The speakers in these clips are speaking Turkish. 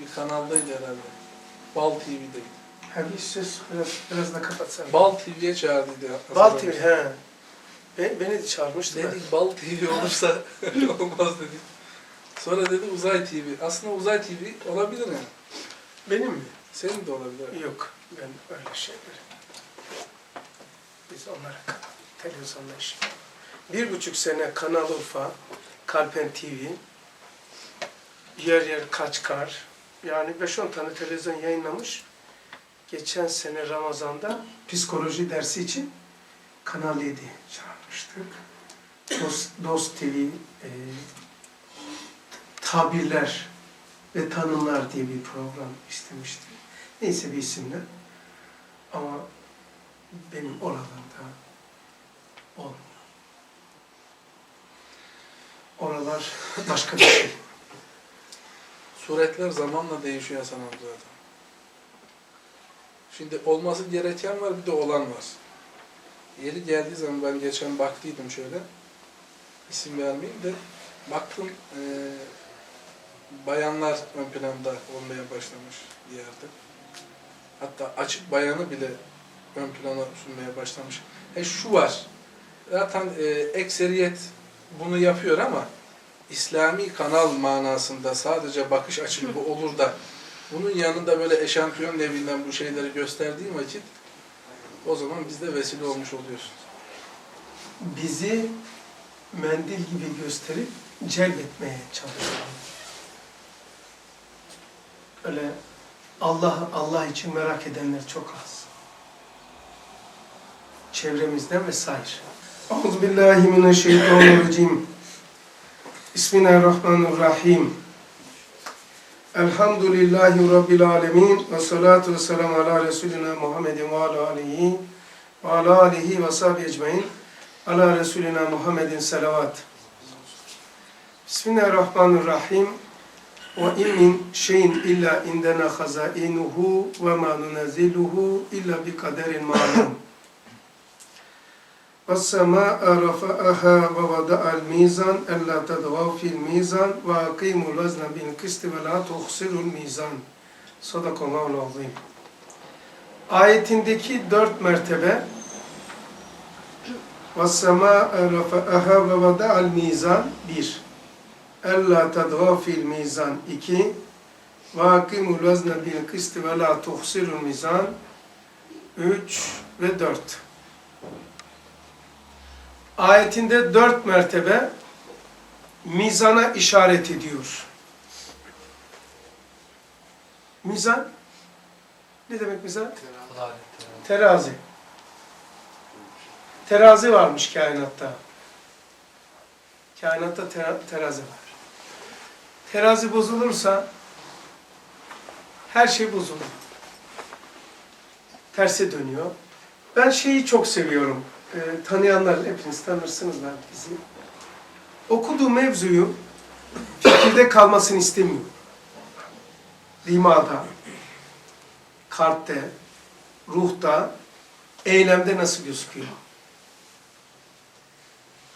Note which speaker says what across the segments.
Speaker 1: Bir, kanaldaydı herhalde. Bal TV'deydi.
Speaker 2: Ha bir ses biraz, biraz da kapatsana.
Speaker 1: Bal TV'ye çağırdıydı.
Speaker 2: Bal
Speaker 1: Hasan
Speaker 2: TV,
Speaker 1: abi.
Speaker 2: he. Ben, beni de çağırmıştı. da.
Speaker 1: Dedik Bal TV olursa olmaz dedik. Sonra dedi Uzay TV. Aslında Uzay TV olabilir yani.
Speaker 2: Benim mi?
Speaker 1: Senin de olabilir.
Speaker 2: Yok, ben öyle şeyleri. Biz onlara kapalı. Televizyonda iş. Bir buçuk sene Kanal Urfa, Kalpen TV, yer yer Kaçkar, yani 5-10 tane televizyon yayınlamış. Geçen sene Ramazan'da psikoloji dersi için Kanal 7 çağırmıştık. Dost, Dost TV, e, tabirler ve tanımlar diye bir program istemişti. Neyse bir isimle. Ama benim oralarda olmuyor. Oralar başka bir şey.
Speaker 1: Suretler zamanla değişiyor Hasan zaten. Şimdi olması gereken var bir de olan var. Yeri geldiği zaman ben geçen baktıydım şöyle. İsim vermeyeyim de baktım eee, bayanlar ön planda olmaya başlamış bir yerde. Hatta açık bayanı bile ön plana sunmaya başlamış. E şu var. Zaten e, ekseriyet bunu yapıyor ama İslami kanal manasında sadece bakış açın bu olur da bunun yanında böyle eşantiyon nevinden bu şeyleri gösterdiğim vakit o zaman biz de vesile olmuş oluyoruz.
Speaker 2: Bizi mendil gibi gösterip celbetmeye çalışıyor. Öyle Allah Allah için merak edenler çok az. Çevremizden vesaire. Euzubillahimineşşeytanirracim. Bismillahirrahmanirrahim. Elhamdülillahi Rabbil alemin. Ve salatu ve selamu ala Resulina Muhammedin ve ala alihi ve ala alihi ve sahbihi ecmain. Ala Resulina Muhammedin selavat. Bismillahirrahmanirrahim. Ve in min şeyin illa indena hazainuhu ve ma nunazziluhu illa bi kaderin ma'lum. وَالسَّمَاءَ رَفَعَهَا وَوَضَعَ الْمِيزَانَ أَلَّا تَطْغَوْا فِي الْمِيزَانِ وَأَقِيمُوا الْوَزْنَ بِالْقِسْطِ وَلَا تُخْسِرُوا الْمِيزَانَ Sadakallahu azim. Ayetindeki dört mertebe وَالسَّمَاءَ رَفَعَهَا وَوَضَعَ الْمِيزَانِ bir. اَلَّا تَطْغَوْا فِي الْمِيزَانِ iki. وَأَقِيمُوا الْوَزْنَ بِالْقِسْطِ وَلَا تُخْسِرُوا الْمِيزَانِ üç ve dört ayetinde dört mertebe mizana işaret ediyor. Mizan ne demek mizan? Terazi. Terazi varmış kainatta. Kainatta tera- terazi var. Terazi bozulursa her şey bozulur. Terse dönüyor. Ben şeyi çok seviyorum. Ee, tanıyanlar hepiniz tanırsınız ben bizi. Okuduğu mevzuyu fikirde kalmasını istemiyor. Limada, kalpte, ruhta, eylemde nasıl gözüküyor?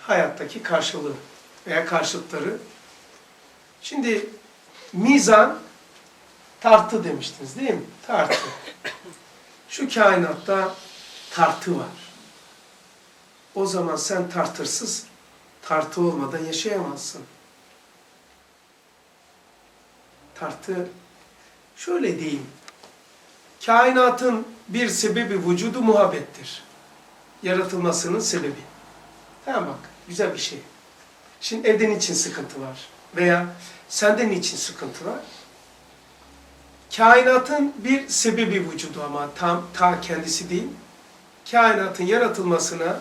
Speaker 2: Hayattaki karşılığı veya karşıtları. Şimdi mizan tartı demiştiniz değil mi? Tartı. Şu kainatta tartı var. O zaman sen tartırsız, tartı olmadan yaşayamazsın. Tartı şöyle diyeyim. Kainatın bir sebebi vücudu muhabbettir. Yaratılmasının sebebi. Tamam bak, güzel bir şey. Şimdi evde niçin sıkıntı var? Veya sende niçin sıkıntı var? Kainatın bir sebebi vücudu ama tam ta kendisi değil. Kainatın yaratılmasına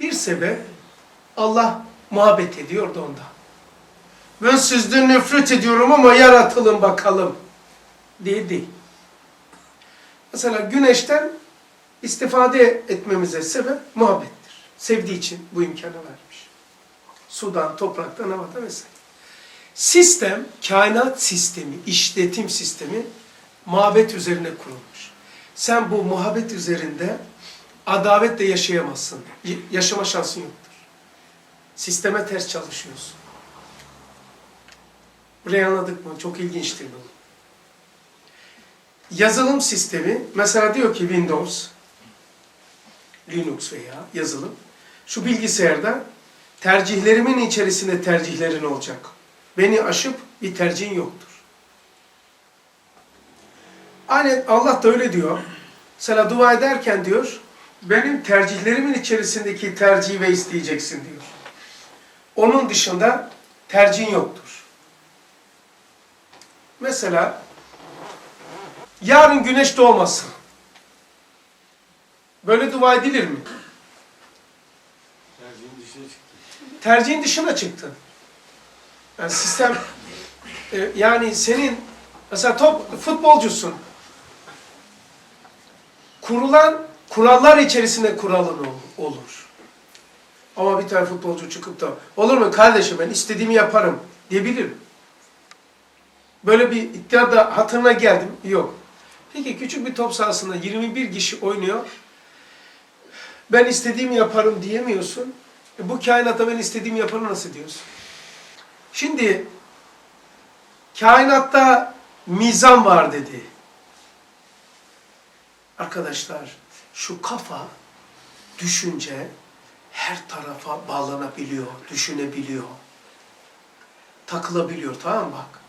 Speaker 2: bir sebep Allah muhabbet ediyor da onda. Ben sizden nefret ediyorum ama yaratılın bakalım değil. Mesela güneşten istifade etmemize sebep muhabbettir. Sevdiği için bu imkanı vermiş. Sudan, topraktan, havadan vesaire. Sistem, kainat sistemi, işletim sistemi muhabbet üzerine kurulmuş. Sen bu muhabbet üzerinde adavetle yaşayamazsın. Yaşama şansın yoktur. Sisteme ters çalışıyorsun. Burayı anladık mı? Çok ilginçtir bu. Yazılım sistemi, mesela diyor ki Windows, Linux veya yazılım, şu bilgisayarda tercihlerimin içerisinde tercihlerin olacak. Beni aşıp bir tercihin yoktur. Aynen Allah da öyle diyor. Mesela dua ederken diyor, benim tercihlerimin içerisindeki tercihi ve isteyeceksin diyor. Onun dışında tercihin yoktur. Mesela yarın güneş doğmasın. Böyle dua edilir mi?
Speaker 3: Tercihin dışına çıktı.
Speaker 2: Tercihin dışına çıktın. Yani sistem e, yani senin mesela top futbolcusun. Kurulan kurallar içerisinde kuralın ol- olur. Ama bir tane futbolcu çıkıp da olur mu kardeşim ben istediğimi yaparım diyebilir. Böyle bir iddia da hatırına geldim. Yok. Peki küçük bir top sahasında 21 kişi oynuyor. Ben istediğimi yaparım diyemiyorsun. E bu kainata ben istediğimi yaparım nasıl diyorsun? Şimdi kainatta mizan var dedi. Arkadaşlar şu kafa, düşünce her tarafa bağlanabiliyor, düşünebiliyor. Takılabiliyor tamam bak?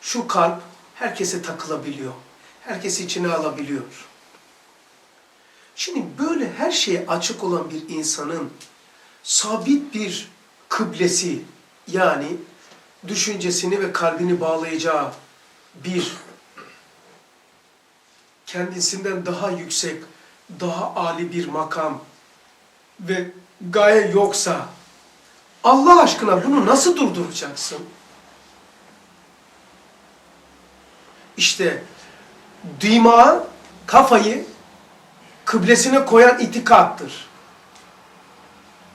Speaker 2: Şu kalp herkese takılabiliyor. Herkesi içine alabiliyor. Şimdi böyle her şeye açık olan bir insanın sabit bir kıblesi yani düşüncesini ve kalbini bağlayacağı bir kendisinden daha yüksek, daha âli bir makam ve gaye yoksa Allah aşkına bunu nasıl durduracaksın? İşte dima, kafayı kıblesine koyan itikattır.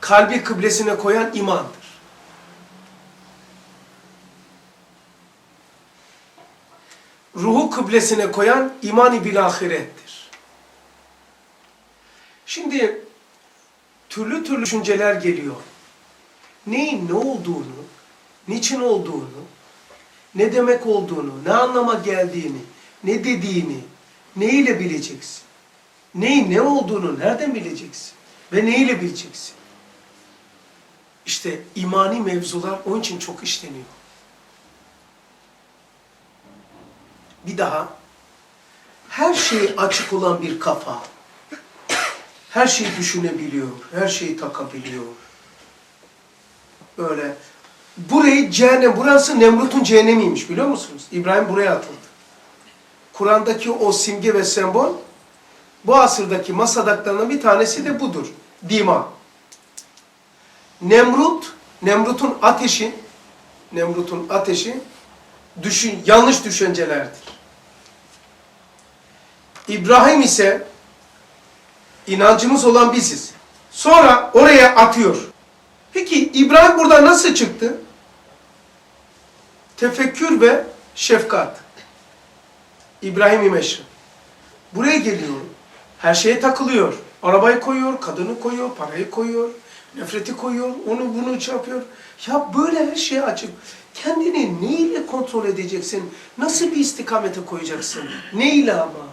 Speaker 2: Kalbi kıblesine koyan imandır. Ruhu kıblesine koyan imani bil ahirettir. Şimdi türlü türlü düşünceler geliyor. Neyin ne olduğunu, niçin olduğunu, ne demek olduğunu, ne anlama geldiğini, ne dediğini, ne ile bileceksin? Neyin ne olduğunu nereden bileceksin? Ve ne ile bileceksin? İşte imani mevzular onun için çok işleniyor. Bir daha, her şey açık olan bir kafa, her şeyi düşünebiliyor, her şeyi takabiliyor. Böyle, burayı cehennem, burası Nemrut'un cehennemiymiş biliyor musunuz? İbrahim buraya atıldı. Kur'an'daki o simge ve sembol, bu asırdaki masadaklarının bir tanesi de budur. Dima. Nemrut, Nemrut'un ateşi, Nemrut'un ateşi düşün, yanlış düşüncelerdir. İbrahim ise inancımız olan biziz. Sonra oraya atıyor. Peki İbrahim burada nasıl çıktı? Tefekkür ve şefkat. İbrahim İmeşri. Buraya geliyor. Her şeye takılıyor. Arabayı koyuyor, kadını koyuyor, parayı koyuyor, nefreti koyuyor, onu bunu şey yapıyor. Ya böyle her şeye açık. Kendini neyle kontrol edeceksin? Nasıl bir istikamete koyacaksın? Neyle ama?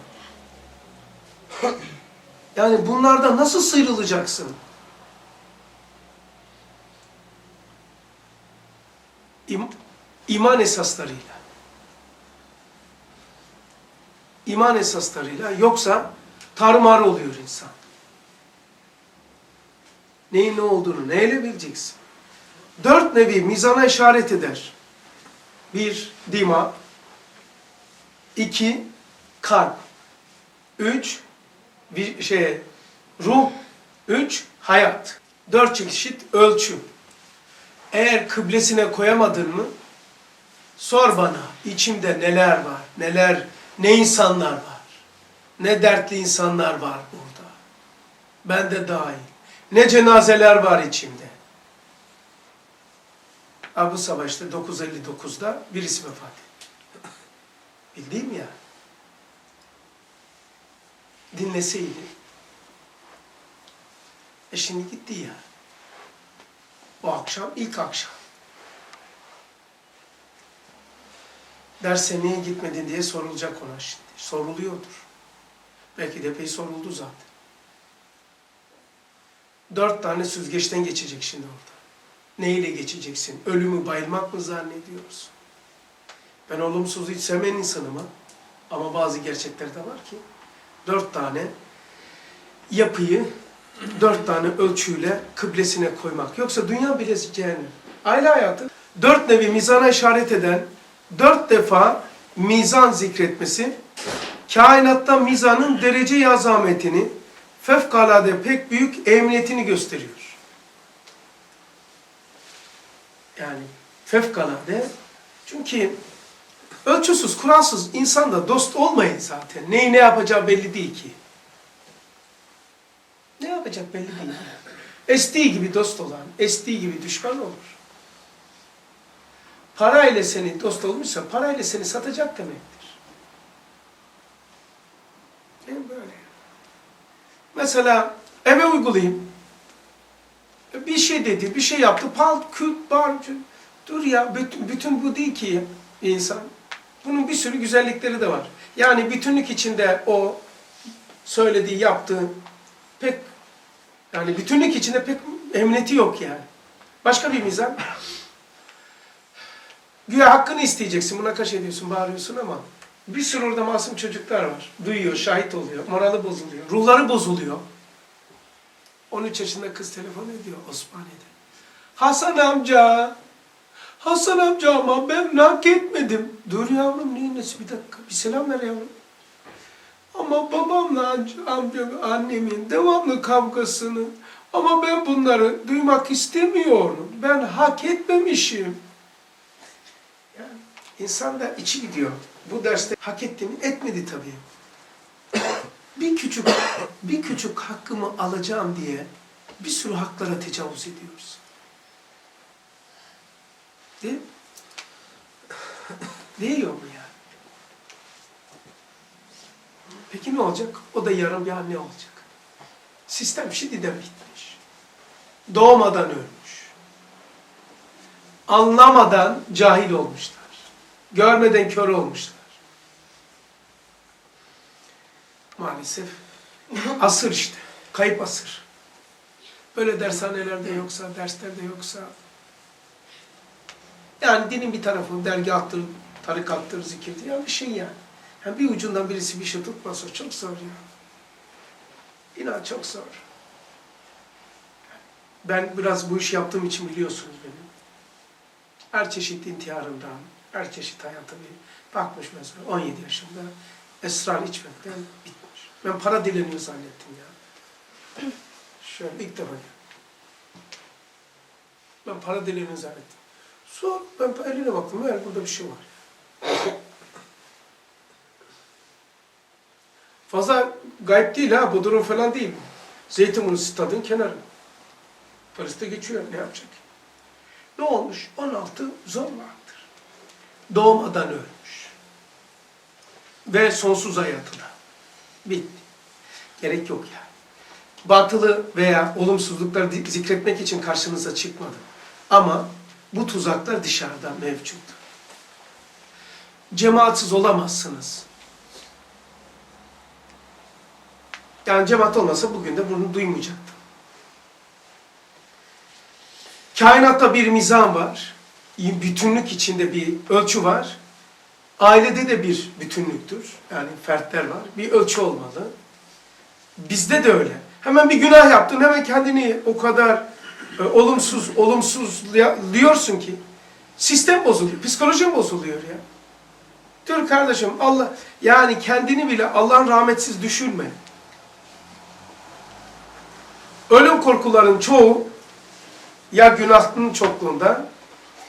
Speaker 2: Yani bunlardan nasıl sıyrılacaksın? İm, iman esaslarıyla. İman esaslarıyla yoksa tarumar oluyor insan. Neyin ne olduğunu neyle bileceksin? Dört nevi mizana işaret eder. Bir, dima. iki kalp. Üç, bir şey, ruh. Üç, hayat. Dört çeşit ölçü. Eğer kıblesine koyamadın mı, sor bana içimde neler var, neler, ne insanlar var, ne dertli insanlar var burada. Ben de dahil. Ne cenazeler var içimde. Ha, bu savaşta 959'da birisi vefat etti. Bildiğim ya. Dinleseydi. E şimdi gitti ya. Bu akşam ilk akşam. Derse niye gitmedin diye sorulacak ona şimdi. Soruluyordur. Belki de epey soruldu zaten. Dört tane süzgeçten geçecek şimdi orada. Neyle geçeceksin? Ölümü bayılmak mı zannediyoruz? Ben olumsuz hiç sevmeyen insanım. Ama bazı gerçekler de var ki dört tane yapıyı dört tane ölçüyle kıblesine koymak. Yoksa dünya bile cehennem. Aile hayatı dört nevi mizana işaret eden dört defa mizan zikretmesi kainatta mizanın derece azametini fevkalade pek büyük emniyetini gösteriyor. Yani fevkalade çünkü ölçüsüz, kuralsız insan da dost olmayın zaten. Neyi ne yapacağı belli değil ki. Ne yapacak belli değil. Estiği gibi dost olan, estiği gibi düşman olur. Parayla seni dost olmuşsa parayla seni satacak demektir. Değil böyle? Mesela eve uygulayayım. Bir şey dedi, bir şey yaptı. Pal, kül, bar. Dur ya, bütün, bütün bu değil ki insan. Bunun bir sürü güzellikleri de var. Yani bütünlük içinde o söylediği, yaptığı pek yani bütünlük içinde pek emniyeti yok yani. Başka bir mizan. Güya hakkını isteyeceksin, buna kaş ediyorsun, bağırıyorsun ama bir sürü orada masum çocuklar var. Duyuyor, şahit oluyor, morali bozuluyor, ruhları bozuluyor. 13 yaşında kız telefon ediyor Osmaniye'de. Hasan amca, Hasan amca ama ben hak etmedim. Dur yavrum, neyin nesi bir dakika, bir selam ver yavrum. Ama babamla amca, annemin devamlı kavgasını ama ben bunları duymak istemiyorum. Ben hak etmemişim. Yani insan da içi gidiyor. Bu derste hak ettiğini etmedi tabii. bir küçük bir küçük hakkımı alacağım diye bir sürü haklara tecavüz ediyoruz. Değil mi? Değiyor mu yani? Peki ne olacak? O da yarın bir anne olacak. Sistem şimdiden bitmiş. Doğmadan ölmüş. Anlamadan cahil olmuşlar. Görmeden kör olmuşlar. Maalesef asır işte. Kayıp asır. Böyle dershanelerde yoksa, derslerde yoksa yani dinin bir tarafı dergahtır, tarikattır, zikirdir. Ya bir şey yani. yani. Bir ucundan birisi bir şey tutmasa çok zor ya. İnan çok zor. Ben biraz bu işi yaptığım için biliyorsunuz beni. Her çeşit intiharından, her çeşit hayata bakmış mesela 17 yaşında esrar içmekten bitmiş. Ben para dileniyor zannettim ya. Şöyle ilk defa ya. Ben para dileniyor zannettim. Sonra ben eline baktım, meğer burada bir şey var. Fazla gayb değil ha, bu durum falan değil. Zeytinburnu stadın kenarı. Polis de geçiyor, ne yapacak? Ne olmuş? 16 zorlaktır. Doğmadan ölmüş. Ve sonsuz hayatıda. Bitti. Gerek yok yani. Batılı veya olumsuzlukları zikretmek için karşınıza çıkmadım. Ama bu tuzaklar dışarıda mevcut. Cemaatsiz olamazsınız. Yani cemaat olmasa bugün de bunu duymayacaktım. Kainatta bir mizan var. Bütünlük içinde bir ölçü var. Ailede de bir bütünlüktür. Yani fertler var. Bir ölçü olmalı. Bizde de öyle. Hemen bir günah yaptın, hemen kendini o kadar e, olumsuz, olumsuz diyorsun ki sistem bozuluyor, psikolojin bozuluyor ya. Dur kardeşim Allah yani kendini bile Allah'ın rahmetsiz düşünme. Ölüm korkuların çoğu ya günahın çokluğunda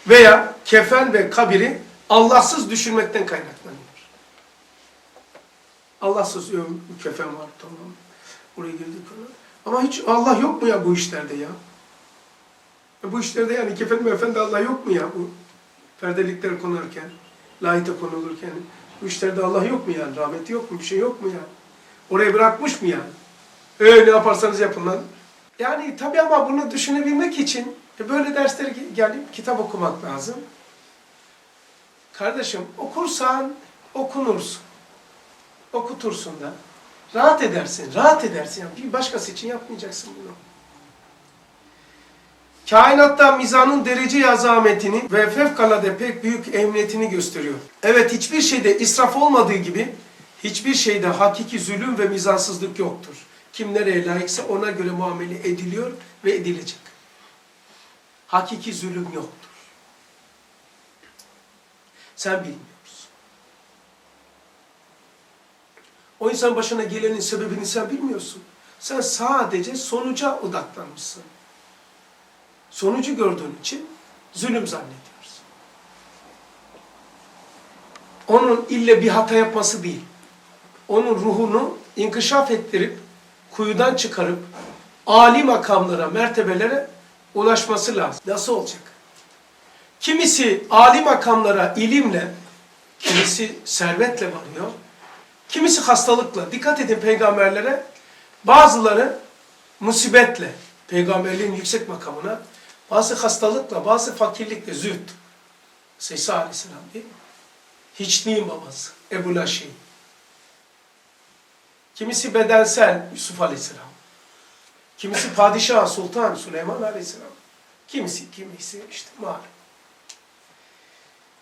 Speaker 2: veya kefen ve kabiri Allahsız düşünmekten kaynaklanıyor. Allahsız kefen var tamam. Buraya girdik. Ama hiç Allah yok mu ya bu işlerde ya? E bu işlerde yani kefen efendi Allah yok mu ya bu perdelikler konarken, lahite konulurken bu işlerde Allah yok mu yani? Rahmeti yok mu? Bir şey yok mu yani? Oraya bırakmış mı yani? Öyle yaparsanız yapın lan. Yani tabii ama bunu düşünebilmek için e böyle derslere gelip kitap okumak lazım. Kardeşim okursan okunursun. Okutursun da. Rahat edersin, rahat edersin. Yani bir başkası için yapmayacaksın bunu. Kainatta mizanın derece azametini ve fevkalade pek büyük emniyetini gösteriyor. Evet hiçbir şeyde israf olmadığı gibi hiçbir şeyde hakiki zulüm ve mizansızlık yoktur. Kim nereye layıksa ona göre muamele ediliyor ve edilecek. Hakiki zulüm yoktur. Sen bilmiyorsun. O insan başına gelenin sebebini sen bilmiyorsun. Sen sadece sonuca odaklanmışsın. Sonucu gördüğün için zulüm zannediyorsun. Onun ille bir hata yapması değil. Onun ruhunu inkişaf ettirip, kuyudan çıkarıp, âli makamlara, mertebelere ulaşması lazım. Nasıl olacak? Kimisi âli makamlara ilimle, kimisi servetle varıyor. Kimisi hastalıkla. Dikkat edin peygamberlere. Bazıları musibetle, peygamberliğin yüksek makamına, bazı hastalıkla, bazı fakirlikle, zühd. Seysa aleyhisselam değil mi? Hiçliğin babası, Ebu Laşi. Kimisi bedensel, Yusuf aleyhisselam. Kimisi padişah, sultan, Süleyman aleyhisselam. Kimisi, kimisi işte malum.